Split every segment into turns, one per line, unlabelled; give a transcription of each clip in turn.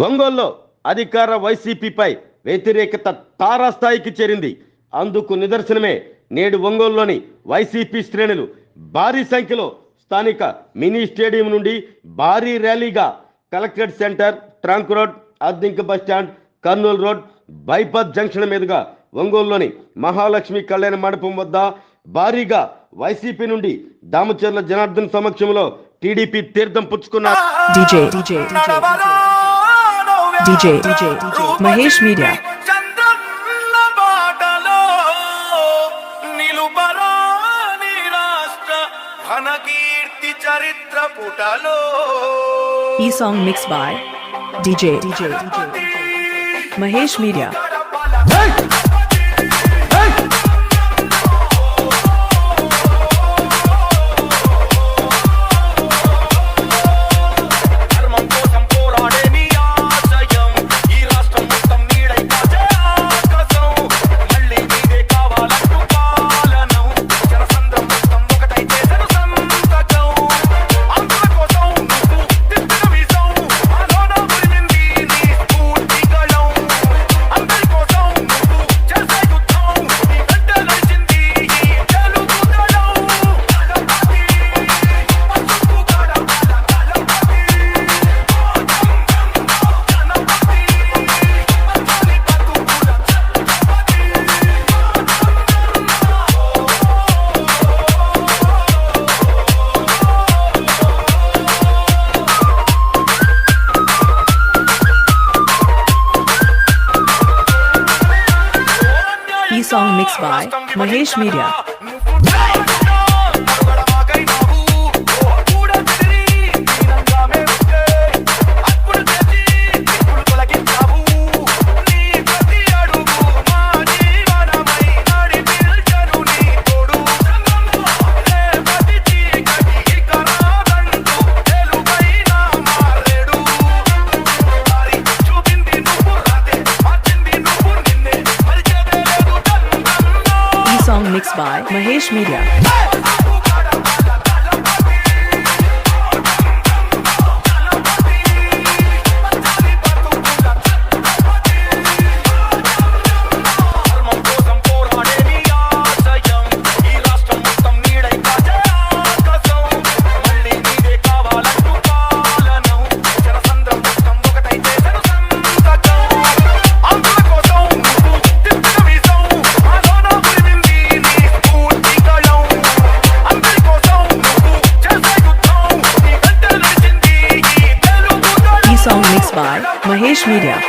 ఒంగోల్లో అధికార వైసీపీపై వ్యతిరేకత తారాస్థాయికి చేరింది. అందుకు నిదర్శనమే నేడు ఒంగోలులోని వైసీపీ శ్రేణులు భారీ సంఖ్యలో స్థానిక మినీ స్టేడియం నుండి భారీ ర్యాలీగా collectorate centre trunk road Addanki bus stand Kurnool road bypass junction మీదుగా ఒంగోలులోని మహాలక్ష్మి కళ్యాణ మండపం వద్ద భారీగా వైసీపీ నుండి దామచర్ల జనార్దన్ సమక్షంలో టీడీపీ తీర్థం పుచ్చుకున్నారు.
DJ, DJ, DJ, Mahesh Media. E song mixed by DJ, DJ, DJ, Mahesh Media.
ధర్మం
by Mahesh Media. Mixed by Mahesh Media. E song mixed by Mahesh Media.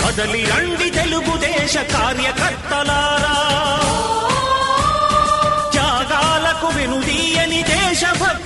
కదలి రండి తెలుగుదేశ కార్యకర్తలారా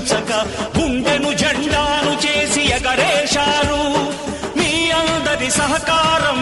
విశ్రమించక గుండెను జెండాను చేసి ఎగరేశారు. మీ అందరి సహకారం